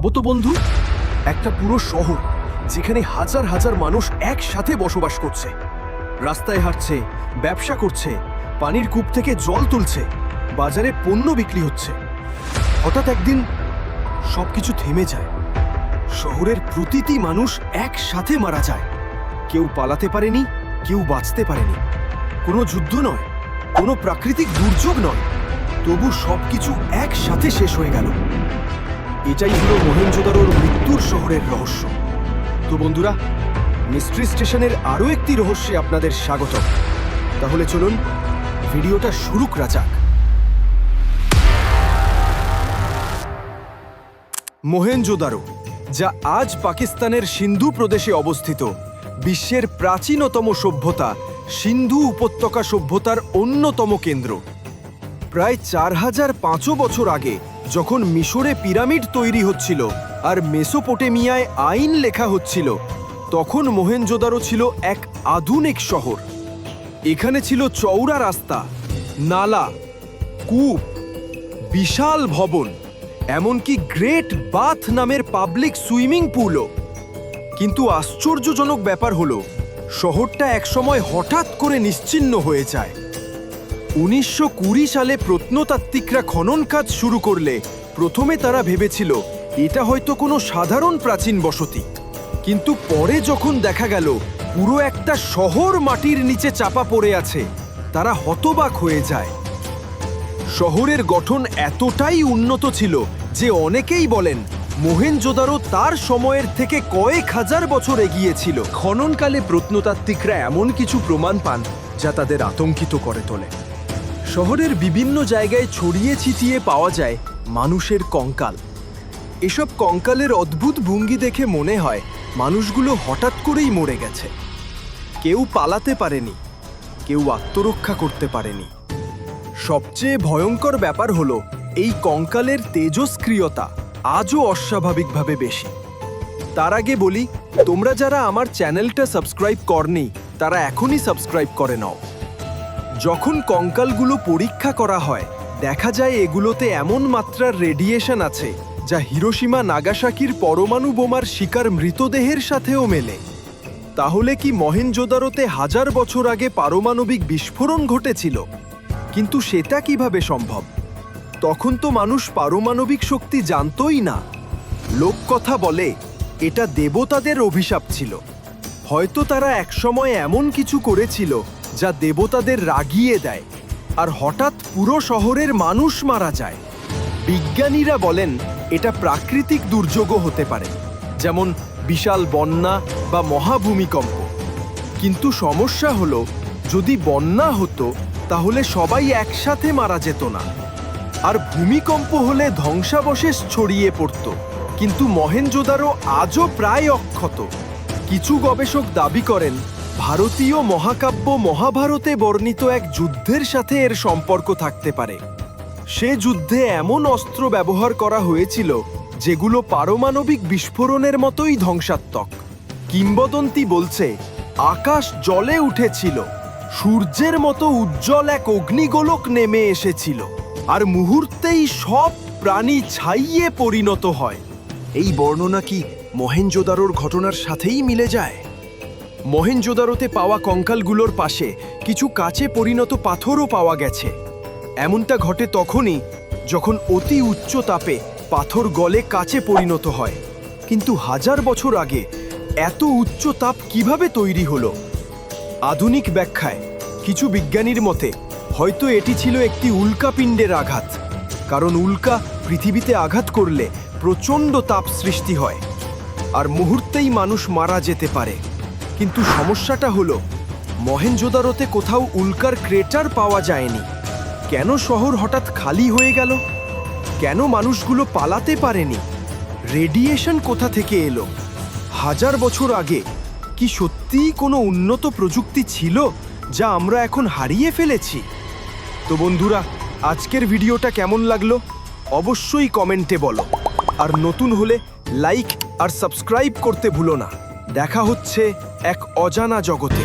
ভাবো তো বন্ধু? একটা পুরো শহর, যেখানে হাজার হাজার মানুষ একসাথে বসবাস করছে। রাস্তায় হাঁটছে, ব্যবসা করছে, পানির কূপ থেকে জল তুলছে, বাজারে পণ্য বিক্রি হচ্ছে। হঠাৎ একদিন সবকিছু থেমে যায়। শহরের প্রতিটি মানুষ একসাথে মারা যায়। কেউ পালাতে পারেনি, কেউ বাঁচতে পারেনি। কোনো যুদ্ধ নয়, কোনো প্রাকৃতিক দুর্যোগ নয়। তবু সবকিছু একসাথে শেষ হয়ে গেল। এটাই হলো মহেঞ্জোদারোর মৃত্যুর শহরের রহস্য। তো বন্ধুরা, মিস্ট্রি স্টেশনের আরও একটি রহস্যে আপনাদের স্বাগত তাহলে চলুন, ভিডিওটা শুরু করা যাক। মোহেনজোদারো যা আজ পাকিস্তানের সিন্ধু প্রদেশে অবস্থিত, বিশ্বের প্রাচীনতম সভ্যতা, সিন্ধু উপত্যকা সভ্যতার অন্যতম কেন্দ্র। প্রায় চার হাজার পাঁচশো বছর আগে যখন মিশরে পিরামিড তৈরি হচ্ছিল আর মেসোপোটেমিয়ায় আইন লেখা হচ্ছিল, তখন মোহেনজোদারো ছিল এক আধুনিক শহর। এখানে ছিল চওড়া রাস্তা, নালা, কূপ, বিশাল ভবন, এমনকি গ্রেট বাথ নামের পাবলিক সুইমিং পুলও। কিন্তু আশ্চর্যজনক ব্যাপার হলো, শহরটা একসময় হঠাৎ করে নিশ্চিহ্ন হয়ে যায়। উনিশশো কুড়ি সালে প্রত্নতাত্ত্বিকরা খনন কাজ শুরু করলে প্রথমে তারা ভেবেছিল, এটা হয়তো কোনো সাধারণ প্রাচীন বসতি। কিন্তু পরে যখন দেখা গেল, পুরো একটা শহর মাটির নিচে চাপা পড়ে আছে, তারা হতবাক হয়ে যায়। শহরের গঠন এতটাই উন্নত ছিল যে অনেকেই বলেন মোহেনজোদারো তার সময়ের থেকে কয়েক হাজার বছর এগিয়েছিল খননকালে প্রত্নতাত্ত্বিকরা এমন কিছু প্রমাণ পান, যা তাদের আতঙ্কিত করে তোলে। শহরের বিভিন্ন জায়গায় ছড়িয়ে ছিটিয়ে পাওয়া যায় মানুষের কঙ্কাল। এসব কঙ্কালের অদ্ভুত ভঙ্গি দেখে মনে হয় মানুষগুলো হঠাৎ করেই মরে গেছে। কেউ পালাতে পারেনি, কেউ আত্মরক্ষা করতে পারেনি। সবচেয়ে ভয়ঙ্কর ব্যাপার হলো এই কঙ্কালের তেজস্ক্রিয়তা আজও অস্বাভাবিকভাবে বেশি। তার আগে বলি, তোমরা যারা আমার চ্যানেলটা সাবস্ক্রাইব করনি, তারা এখনই সাবস্ক্রাইব করে নাও। যখন কঙ্কালগুলো পরীক্ষা করা হয়, দেখা যায় এগুলোতে এমন মাত্রার রেডিয়েশন আছে, যা হিরোসীমা নাগাসাকির পরমাণু বোমার শিকার মৃতদেহের সাথেও মেলে। তাহলে কি মহেনজোদারোতে হাজার বছর আগে পারমাণবিক বিস্ফোরণ ঘটেছিল? কিন্তু সেটা কীভাবে সম্ভব? তখন তো মানুষ পারমাণবিক শক্তি জানতই না। লোককথা বলে, এটা দেবতাদের অভিশাপ ছিল। হয়তো তারা একসময় এমন কিছু করেছিল যা দেবতাদের রাগিয়ে দেয়। আর হঠাৎ পুরো শহরের মানুষ মারা যায়। বিজ্ঞানীরা বলেন, এটা প্রাকৃতিক দুর্যোগও হতে পারে, যেমন বিশাল বন্যা বা মহাভূমিকম্প। কিন্তু সমস্যা হলো, যদি বন্যা হতো, তাহলে সবাই একসাথে মারা যেত না। আর ভূমিকম্প হলে ধ্বংসাবশেষ ছড়িয়ে পড়ত। কিন্তু মহেনজোদারো আজও প্রায় অক্ষত। কিছু গবেষক দাবি করেন ভারতীয় মহাকাব্য মহাভারতে বর্ণিত এক যুদ্ধের সাথে এর সম্পর্ক থাকতে পারে। সে যুদ্ধে এমন অস্ত্র ব্যবহার করা হয়েছিল, যেগুলো পারমাণবিক বিস্ফোরণের মতোই ধ্বংসাত্মক। কিংবদন্তি বলছে, আকাশ জলে উঠেছিল, সূর্যের মতো উজ্জ্বল এক অগ্নিগোলক নেমে এসেছিল, আর মুহূর্তেই সব প্রাণী ছাইয়ে পরিণত হয়। এই বর্ণনা কি মহেঞ্জোদারোর ঘটনার সাথেই মিলে যায়? মহেঞ্জোদারোতে পাওয়া কঙ্কালগুলোর পাশে কিছু কাচে পরিণত পাথরও পাওয়া গেছে। এমনটা ঘটে তখনই যখন অতি উচ্চ তাপে পাথর গলে কাচে পরিণত হয়। কিন্তু হাজার বছর আগে এত উচ্চ তাপ কীভাবে তৈরি হলো? আধুনিক ব্যাখ্যায় কিছু বিজ্ঞানীর মতে হয়তো এটি ছিল একটি উল্কাপিণ্ডের আঘাত। কারণ উল্কা পৃথিবীতে আঘাত করলে প্রচণ্ড তাপ সৃষ্টি হয়। আর মুহূর্তেই মানুষ মারা যেতে পারে। কিন্তু সমস্যাটা হলো মহেঞ্জোদারোতে কোথাও উল্কার ক্রেটার পাওয়া যায়নি। কেন শহর হঠাৎ খালি হয়ে গেল? কেন মানুষগুলো পালাতে পারেনি? রেডিয়েশন কোথা থেকে এলো? হাজার বছর আগে কি সত্যিই কোনো উন্নত প্রযুক্তি ছিল যা আমরা এখন হারিয়ে ফেলেছি? তো বন্ধুরা, আজকের ভিডিওটা কেমন লাগল? অবশ্যই কমেন্টে বলো। আর নতুন হলে লাইক আর সাবস্ক্রাইব করতে ভুলো না। দেখা হচ্ছে এক অজানা জগতে।